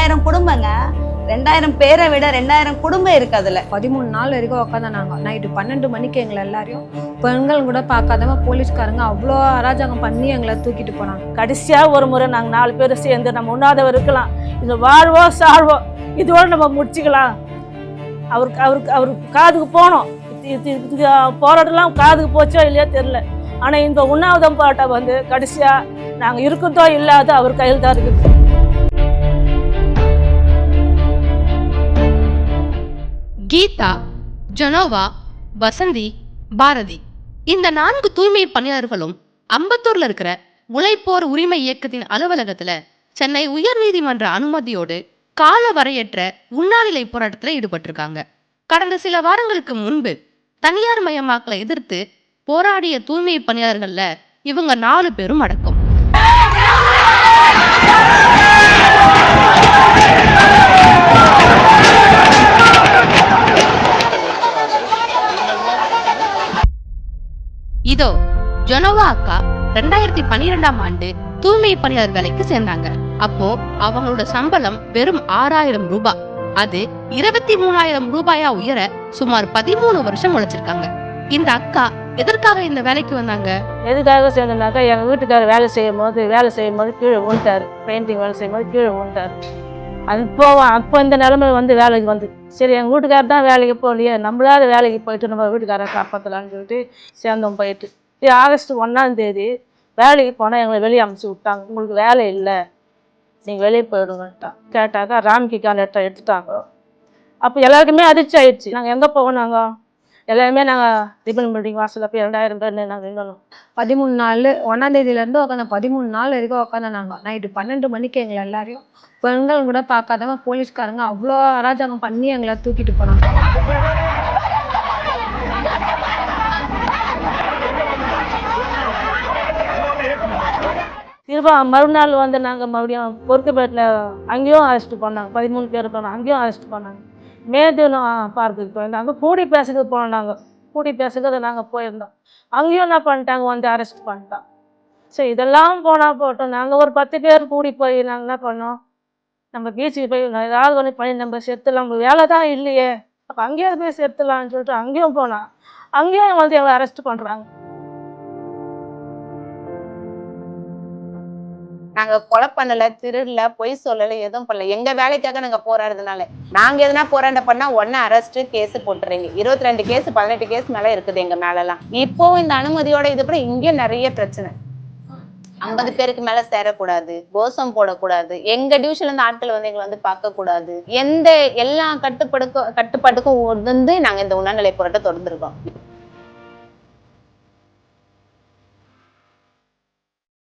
ரெண்டாயிரம் குடும்பங்க. ரெண்டாயிரம் பேரை விட ரெண்டாயிரம் குடும்பம் இருக்கு அதுல. பதிமூணு நாள் வரைக்கும் உட்காந்தாங்க நைட்டு பன்னெண்டு மணிக்கு எங்களை எல்லாரையும் பெண்கள் கூட பார்க்காதவங்க போலீஸ்காரங்க அவ்வளோ அராஜகம் பண்ணி எங்களை தூக்கிட்டு போனாங்க. கடைசியா ஒரு முறை நாங்கள் நாலு பேர் சேர்ந்து நம்ம உண்ணாதவர் இருக்கலாம். இது வாழ்வோ சாழ்வோ இதோட நம்ம முடிச்சுக்கலாம். அவருக்கு அவருக்கு அவருக்கு காதுக்கு போனோம். போராட்டம்லாம் காதுக்கு போச்சோ இல்லையோ தெரில ஆனால் இந்த உண்ணாவிரதம் போராட்டம் வந்து கடைசியா நாங்கள் இருக்கிறதோ இல்லாதோ அவர் கையில் தான் இருக்குது. கீதா ஜனோவா வசந்தி பாரதி. இந்த நான்கு தூய்மை பணியாளர்களும் அம்பத்தூர்ல இருக்கிற உழைப்போர் உரிமை இயக்கத்தின் அலுவலகத்துல சென்னை உயர்நீதிமன்ற அனுமதியோடு கால வரையற்ற உண்ணாநிலை போராட்டத்தில் ஈடுபட்டிருக்காங்க. கடந்த சில வாரங்களுக்கு முன்பு தனியார் மயமாக்கலை எதிர்த்து போராடிய தூய்மை பணியாளர்கள்ல இவங்க நாலு பேரும் அடக்கம். ஜொனோவா அக்கா ரெண்டாயிரத்தி பன்னிரெண்டாம் ஆண்டு தூய்மை பணியாளர் வேலைக்கு சேர்ந்தாங்க. அப்போ அவங்களோட சம்பளம் வெறும் ஆறாயிரம் ரூபாய் அது இருபத்தி மூணாயிரம் ரூபாயா உயர சுமார் பதிமூணு வருஷம் உழைச்சிருக்காங்க. இந்த அக்கா எதற்காக இந்த வேலைக்கு வந்தாங்க? எதுக்காக சேர்ந்தனாக்கா எங்கள் வீட்டுக்காரர் வேலை செய்யும் போது வேலை செய்யும் போது கீழே விழுந்தார் பெயிண்டிங் வேலை செய்யும் போது கீழே விழுந்தாரு அது போவோம் அப்போ இந்த நிலைமையில வந்து வேலைக்கு வந்து. சரி எங்கள் வீட்டுக்காரர் தான் வேலைக்கு போகலையே நம்மளாவது வேலைக்கு போயிட்டு நம்ம வீட்டுக்காரரை காப்பாற்றலான்னு சொல்லிட்டு சேர்ந்தோம் போயிட்டு. ஆகஸ்ட் ஒன்றாம் தேதி வேலைக்கு போனால் எங்களை வெளியே அமுச்சு விட்டாங்க. உங்களுக்கு வேலை இல்லை. நீங்கள் வெளியே போயிடுங்கன்ட்டான் கேட்டாக்கா ராம்கிக்கா லெட்டர் எடுத்துட்டாங்க அப்போ எல்லாருக்குமே அதிர்ச்சி ஆயிடுச்சு. நாங்கள் எங்கே போவோம் நாங்கள் எல்லாருமே நாங்கள் ரிப்பன் பில்டிங் வாசலில் போய் ரெண்டாயிரம் பேர் நாங்கள் நின்னோம். பதிமூணு நாள் ஒன்றாந்தேதியிலேருந்து உட்காந்து பதிமூணு நாள் வரைக்கும் உட்காந்து நாங்கள் நைட்டு பன்னெண்டு மணிக்கு எங்களை எல்லாரையும் பெண்கள் கூட பார்க்காதவங்க போலீஸ்காரங்க அவ்வளோ அராஜகம் பண்ணி எங்களை தூக்கிட்டு போனாங்க. திரும்ப மறுநாள் வந்து நாங்கள் மறுபடியும் பொறுக்கப்பேட்டில் அங்கேயும் அரெஸ்ட் பண்ணாங்க. பதிமூணு பேர் போனோம் அங்கேயும் அரெஸ்ட் பண்ணாங்க. மேதூனம் பார்க்குக்கு போயிருந்தாங்க கூடி பேசுறதுக்கு போனோம் நாங்கள் கூடி பேசுகிறது நாங்கள் போயிருந்தோம். அங்கேயும் என்ன பண்ணிட்டாங்க? வந்து அரெஸ்ட் பண்ணிட்டாங்க. சரி இதெல்லாம் போனால் போட்டோம். நாங்கள் ஒரு பத்து பேர் கூடி போய் நாங்கள் என்ன பண்ணோம்? நம்ம பீச்சுக்கு போய் ஏதாவது ஒன்று பண்ணி நம்ம செத்துலாம் நம்ம வேலை தான் இல்லையே. அப்போ அங்கேயே போய் செத்துலான்னு சொல்லிட்டு அங்கேயும் போனோம் அங்கேயும் வந்து எங்களை அரெஸ்ட் பண்ணுறாங்க நாங்க கொலை பண்ணல திருடல பொய் சொல்லல எதுவும் பண்ணல. எங்க வேலைக்காக நாங்க போராடுறதுனால. நாங்க எதுனா போராட்டம் பண்ணா ஒன்னு அரெஸ்ட் கேஸ் போட்டுறீங்க. இருபத்தி ரெண்டு கேஸ் பதினெட்டு கேஸ் மேல இருக்குது எங்க மேல எல்லாம் இப்போ இந்த அனுமதியோட இது கூட இங்கேயும் நிறைய பிரச்சனை. ஐம்பது பேருக்கு மேல சேரக்கூடாது கோஷம் போடக்கூடாது எங்க டிவிஷன்ல இருந்து ஆட்கள் வந்து எங்களை வந்து பார்க்க கூடாது எந்த எல்லா கட்டுப்பாடுக்கும் கட்டுப்பாட்டுக்கும் வந்து நாங்க இந்த உணர்நிலை போராட்டம் தொடர்ந்துருக்கோம்.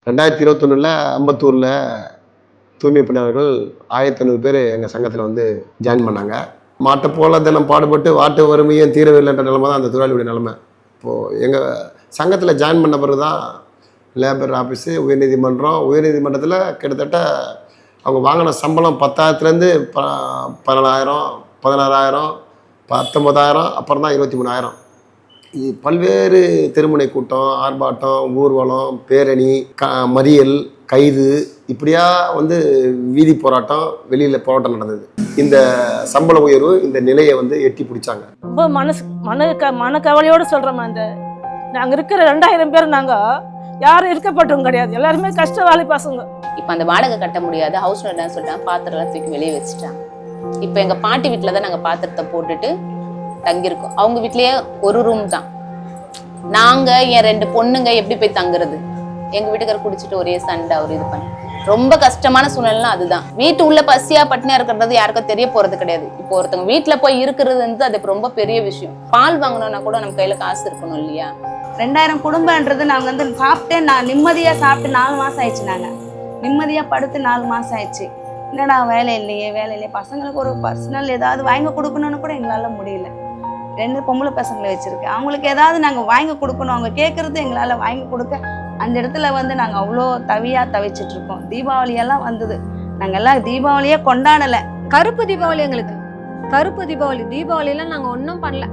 ரெண்டாயிரத்தி இருபத்தொன்னில் அம்பத்தூரில் தூய்மை பணியாளர்கள் ஆயிரத்தி ஐநூறு பேர் எங்கள் சங்கத்தில் வந்து ஜாயின் பண்ணாங்க. மாட்டை போல தினம் பாடுபட்டு வாட்டு வறுமையும் தீரவில்லைன்ற நிலைமை தான் அந்த தொழிலாளியுடைய நிலமை. இப்போது எங்கள் சங்கத்தில் ஜாயின் பண்ண பிறகு தான் லேபர் ஆஃபீஸு உயர்நீதிமன்றம் உயர்நீதிமன்றத்தில் கிட்டத்தட்ட அவங்க வாங்கின சம்பளம் பத்தாயிரத்துலேருந்து ப பதினாலாயிரம் பதினாறாயிரம் பத்தொம்பதாயிரம் அப்புறம் தான் இருபத்தி மூணாயிரம். பல்வேறு தெருமுனை கூட்டம் ஆர்ப்பாட்டம் ஊர்வலம் பேரணி க மறியல் கைது இப்படியா வந்து வீதி போராட்டம் வெளியில் போராட்டம் நடந்தது. இந்த சம்பள உயர்வு இந்த நிலையை வந்து எட்டி பிடிச்சாங்க. ரொம்ப மனசு மன க மனக்கவலையோடு சொல்கிறோம் அந்த நாங்கள் இருக்கிற ரெண்டாயிரம் பேர் நாங்கள் யாரும் இருக்கப்பட்டவங்க கிடையாது. எல்லாருமே கஷ்டவாளி பசங்க. இப்போ அந்த வாடகை கட்ட முடியாது. ஹவுஸ் ஓனர் சொல்லிட்டாங்க? பாத்திரம்லாம் தூக்கி வெளியே வச்சுட்டாங்க. இப்போ எங்க பாட்டி வீட்டில் தான் நாங்கள் பாத்திரத்தை போட்டுட்டு தங்கியிருக்கோம். அவங்க வீட்லயே ஒரு ரூம் தான். நாங்க என் ரெண்டு பொண்ணுங்க எப்படி போய் தங்குறது? எங்க வீட்டுக்காரர் குடிச்சிட்டு ஒரே சண்டை அவர் இது பண்ணி. ரொம்ப கஷ்டமான சூழ்நிலை அதுதான். வீட்டு உள்ள பசியா பட்டினியா இருக்கிறது யாருக்கும் தெரிய போறது கிடையாது. இப்போ ஒருத்தவங்க வீட்டுல போய் இருக்கிறது வந்து அது ரொம்ப பெரிய விஷயம். பால் வாங்கணும்னா கூட நம்ம கையில காசு இருக்கணும் இல்லையா? ரெண்டாயிரம் குடும்பம்ன்றது நாங்கள் வந்து சாப்பிட்டு நான் நிம்மதியாக சாப்பிட்டு நாலு மாதம் ஆயிடுச்சு நாங்கள் நிம்மதியாக படுத்து நாலு மாதம் ஆயிடுச்சு. என்னடா வேலை இல்லையே வேலை இல்லையே. பசங்களுக்கு ஒரு பர்சனல் ஏதாவது வாங்கி கொடுக்கணும்னு கூட எங்களால் முடியல. ரெண்டு பொம்பளை பசங்களை வச்சுருக்கேன் அவங்களுக்கு ஏதாவது நாங்கள் வாங்கி கொடுக்கணும். அவங்க கேட்குறது எங்களால் வாங்கி கொடுக்க. அந்த இடத்துல வந்து நாங்கள் அவ்வளோ தவியாக தவிச்சிட்டு இருக்கோம். தீபாவளியெல்லாம் வந்தது. நாங்கள் எல்லாம் தீபாவளியே கொண்டாடலை. கருப்பு தீபாவளி எங்களுக்கு. கருப்பு தீபாவளி. தீபாவளிலாம் நாங்கள் ஒன்றும் பண்ணல.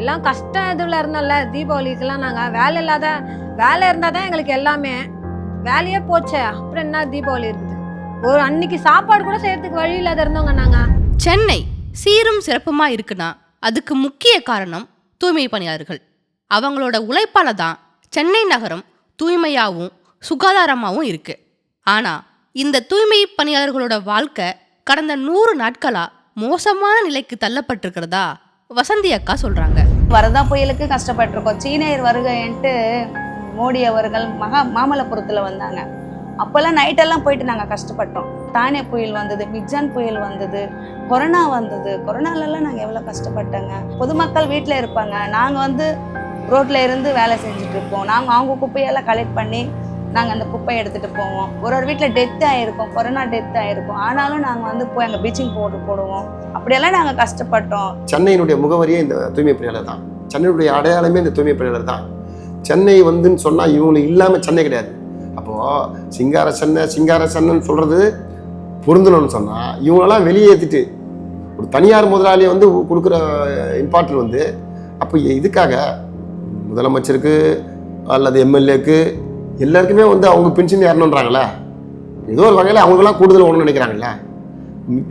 எல்லாம் கஷ்டம் இதில் இருந்தோம்ல. தீபாவளிக்கெல்லாம் நாங்கள் வேலை இல்லாத வேலை இருந்தால் தான் எங்களுக்கு எல்லாமே. வேலையே போச்சே. அப்புறம் என்ன தீபாவளி இருக்குது? ஒரு அன்னைக்கு சாப்பாடு கூட செய்யறதுக்கு வழி இல்லாத இருந்தவங்க நாங்க. சென்னை சீரும் சிறப்புமா இருக்குன்னா அதுக்கு முக்கிய காரணம் தூய்மை பணியாளர்கள். அவங்களோட உழைப்பால தான் சென்னை நகரம் தூய்மையாகவும் சுகாதாரமாகவும் இருக்கு. ஆனால் இந்த தூய்மை பணியாளர்களோட வாழ்க்கை கடந்த நூறு நாட்களாக மோசமான நிலைக்கு தள்ளப்பட்டிருக்கிறதா வசந்தி அக்கா சொல்கிறாங்க வரதா புயலுக்கு கஷ்டப்பட்டிருக்கோம். சீனையர் வருகைன்ட்டு மோடி அவர்கள் மகா மாமல்லபுரத்தில் வந்தாங்க. அப்போல்லாம் நைட்டெல்லாம் போயிட்டு நாங்கள் கஷ்டப்பட்டோம். தானே புயல் வந்தது மிக்ஜான் புயல் வந்தது கொரோனா வந்தது. கொரோனாலலாம் நாங்கள் எவ்வளோ கஷ்டப்பட்டோங்க. பொதுமக்கள் வீட்டில் இருப்பாங்க. நாங்கள் வந்து ரோட்டில் இருந்து வேலை செஞ்சுட்டு இருப்போம். நாங்கள் அவங்க குப்பையெல்லாம் கலெக்ட் பண்ணி நாங்கள் அந்த குப்பையை எடுத்துகிட்டு போவோம். ஒரு ஒரு வீட்டில் டெத் ஆகிருக்கும் கொரோனா டெத் ஆகிருக்கும் ஆனாலும் நாங்கள் வந்து போய் அங்கே ப்ளீச்சிங் போட்டு போடுவோம். அப்படியெல்லாம் நாங்கள் கஷ்டப்பட்டோம். சென்னையினுடைய முகவரியே இந்த தூய்மை பணியாளர் தான். சென்னையினுடைய அடையாளமே இந்த தூய்மை பணியாளர் தான். சென்னை வந்துன்னு சொன்னால் இவங்களுக்கு இல்லாமல் சென்னை கிடையாது. அப்போது சிங்கார சென்னை சிங்கார சென்னைன்னு சொல்கிறது பொருந்தணும்னு சொன்னால் இவங்களெல்லாம் வெளியேற்றிட்டு ஒரு தனியார் முதலாளியை வந்து கொடுக்குற இம்பார்ட்டன்ட் வந்து அப்போ இதுக்காக முதலமைச்சருக்கு அல்லது எம்எல்ஏக்கு எல்லாருக்குமே வந்து அவங்க பென்ஷன் ஏறணுன்றாங்களே ஏதோ ஒரு வகையில் அவங்களுக்குலாம் கூடுதல் ஒன்று நினைக்கிறாங்கல்ல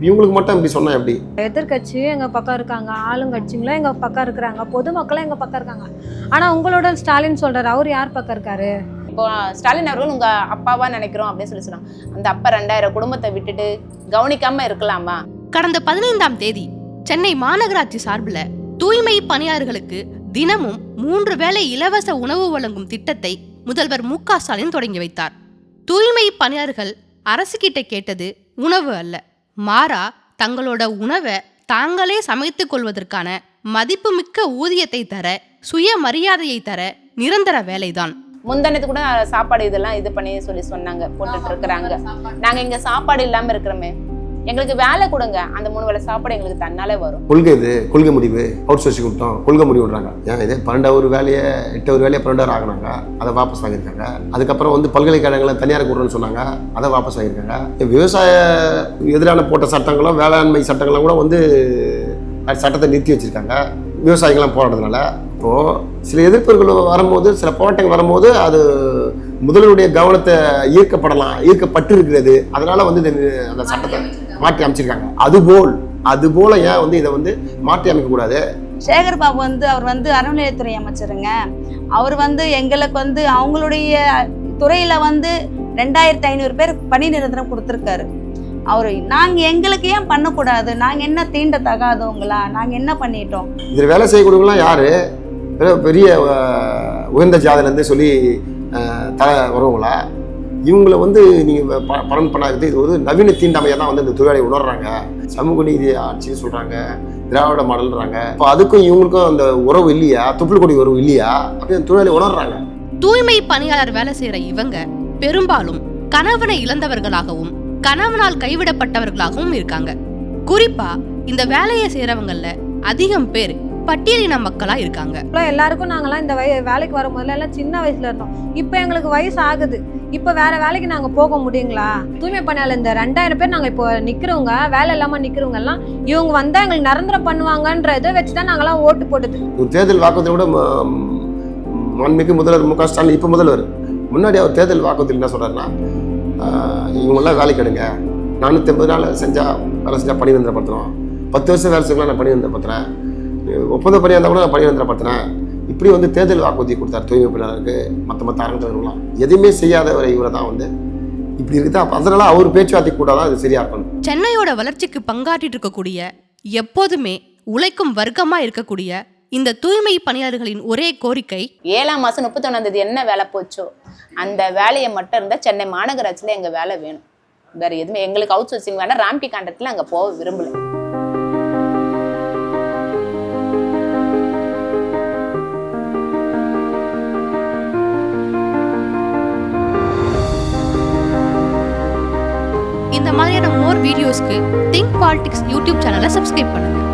இவங்களுக்கு மட்டும் இப்படி சொன்னால் எப்படி? எதிர்கட்சி எங்க பக்கம் இருக்காங்க ஆளுங்கட்சிங்களும் எங்க பக்கம் இருக்கிறாங்க பொதுமக்களும் எங்க பக்கம் இருக்காங்க. ஆனா உங்களோட ஸ்டாலின் சொல்றாரு அவர் யார் பக்கம் இருக்காரு? இப்போ ஸ்டாலின் அவர்கள் உங்க அப்பாவா நினைக்கிறோம் அப்படின்னு சொல்லி சொன்னாங்க. அந்த அப்பா ரெண்டாயிரம் குடும்பத்தை விட்டுட்டு கவனிக்காம இருக்கலாமா? கடந்த பதினைந்தாம் தேதி சென்னை மாநகராட்சி சார்பில் தூய்மை பணியாளர்களுக்கு தினமும் மூன்று வேளை இலவச உணவு வழங்கும் திட்டத்தை முதல்வர் மு க ஸ்டாலின் தொடங்கி வைத்தார். தூய்மை பணியாளர்கள் அரசுகிட்ட கேட்டது உணவு அல்ல. மாறா தங்களோட உணவை தாங்களே சமைத்துக் கொள்வதற்கான மதிப்புமிக்க ஊதியத்தை தர சுயமரியாதையை தர நிரந்தர வேலைதான். முந்தானத்து கூட சாப்பாடு இதெல்லாம் இது பண்ணி சொல்லி சொன்னாங்க போட்டுட்டு இருக்கிறாங்க. நாங்க இங்க சாப்பாடு இல்லாம இருக்கிறோமே. எங்களுக்கு வேலை கொடுங்க. அந்த மூணு வேளை சாப்பாடு எங்களுக்கு தன்னாலே வரும். கொள்கை இது கொள்கை முடிவு. அவுட் சோர்ஸ் கொடுத்தோம். கொள்கை முடிவு விடுறாங்க. ஏன் இதே பன்னெண்டாவது வேலையை எட்டாவது வேலையை பன்னெண்டாவது ஆகினாங்க அதை வாபஸ் வாங்கியிருக்காங்க. அதுக்கப்புறம் வந்து பல்கலைக்கழகங்களை தனியார் கொடுறோம்னு சொன்னாங்க. அதை வாபஸ் வாங்கியிருக்காங்க. விவசாய எதிரான போட்ட சட்டங்களும் வேளாண்மை சட்டங்களும் கூட வந்து சட்டத்தை நிறுத்தி வச்சிருக்காங்க. விவசாயிகள்லாம் போராடுறதுனால இப்போது சில எதிர்ப்புகள் வரும்போது சில போராட்டங்கள் வரும்போது அது முதல்வருடைய கவனத்தை ஈர்க்கப்படலாம் ஈர்க்கப்பட்டு இருக்கிறது அதனால வந்து இந்த அந்த சட்டத்தை மாற்றி அமைச்சிருக்காங்க. அதுபோல் அதுபோல ஏன் வந்து இதை வந்து மாற்றி அமைக்கக்கூடாது சேகர் பாபு வந்து அவர் வந்து அறநிலையத்துறை அமைச்சருங்க. அவர் வந்து எங்களுக்கு வந்து அவங்களுடைய துறையில வந்து ரெண்டாயிரத்தி ஐநூறு பேர் பணி நிரந்தரம் கொடுத்துருக்காரு. அவர் நாங்க எங்களுக்கு ஏன் பண்ணக்கூடாது? நாங்க என்ன தீண்ட தகாதவங்களா? நாங்க என்ன பண்ணிட்டோம்? இதில் வேலை செய்யக்கூடியவங்களாம் யாரு? பெரிய உயர்ந்த ஜாதிலேருந்து சொல்லி தர தலை வருவங்களா? இவங்கள வந்து நீங்கள் பலன் பண்ணாது இது ஒரு நவீன தீண்டாமையாக தான் வந்து இந்த தொழிலாளி உணர்றாங்க. சமூக நீதி ஆட்சின்னு சொல்கிறாங்க திராவிட மாடல்ன்றாங்க. இப்போ அதுக்கும் இவங்களுக்கும் அந்த உறவு இல்லையா? தொப்புள் கொடி உறவு இல்லையா? அப்படின்னு தொழிலாளி உணர்றாங்க. தூய்மை பணியாளர் வேலை செய்கிற இவங்க பெரும்பாலும் கணவனை இழந்தவர்களாகவும் கணவனால் கைவிடப்பட்டவர்களாகவும் இருக்காங்க. குறிப்பா இந்த வேலையை செய்யறவங்கல்ல அதிகம் பேர் பட்டியலின மக்களா இருக்காங்க. எல்லாருக்கும் நாங்கெல்லாம் இந்த வய வேலைக்கு வரும் முதல்ல எல்லாம் சின்ன வயசுல இருந்தோம். இப்போ எங்களுக்கு வயசு ஆகுது இப்போ வேற வேலைக்கு நாங்க போக முடியுங்களா? தூய்மை பணியாளர் இந்த ரெண்டாயிரம் பேர் நாங்க இப்போ நிக்கிறவங்க வேலை இல்லாம நிக்கிறவங்க எல்லாம் இவங்க வந்தா எங்களுக்கு நிரந்தரம் பண்ணுவாங்கன்ற இதை வச்சுதான் நாங்கெல்லாம் ஓட்டு போட்டது ஒரு தேர்தல் வாக்குறுதியை விட ம- மாண்புமிகு முதல்வர் மு க ஸ்டாலின் இப்போ முதல்வர். முன்னாடி அவர் தேர்தல் வாக்குறுதியில் என்ன சொல்றாருன்னா ஆஹ், இவங்கெல்லாம் வேலைக்கு எடுங்க நானூற்றி ஐம்பது நாள் செஞ்சால் வேலை செஞ்சால் பணி நிரந்தரப்படுத்துறோம் பத்து வருஷம் வேலை செஞ்சா நான் பணி நிரந்தரப்படுத்துறேன் ஒப்பந்த பணியாக இருந்தால் கூட நான் பணி நிரந்தரப்படுத்துறேன் இப்படி வந்து தேர்தல் வாக்குறுதி கொடுத்தார் தூய்மை பணியாளருக்கு மற்ற மற்ற அரங்கத்தவர்கள்லாம் எதுவுமே செய்யாதவர் இவரை தான் வந்து இப்படி இருக்குதா? அதனால அவர் பேச்சுவார்த்தை கூட தான் இது சரியா இருக்கணும். சென்னையோட வளர்ச்சிக்கு பங்காற்றிட்டு இருக்கக்கூடிய எப்போதுமே உழைக்கும் வர்க்கமா இருக்கக்கூடிய இந்த தூய்மை பணியாளர்களின் ஒரே கோரிக்கை ஏழாம் மாசம் முப்பத்தொன்னாம் தேதி என்ன வேலை போச்சோ அந்த வேலையை மட்டும் இருந்தா சென்னை மாநகராட்சியில எங்க வேலை வேணும். வேற எதுவுமே எங்களுக்கு அவுட் சோர்சிங் வேணா ராம்பி காண்டத்துல அங்க போக விரும்பல. மாதிரியான மோர் வீடியோஸ்க்கு திங்க் பாலிடிக்ஸ் யூடியூப் சேனலை சப்ஸ்கிரைப் பண்ணுங்க.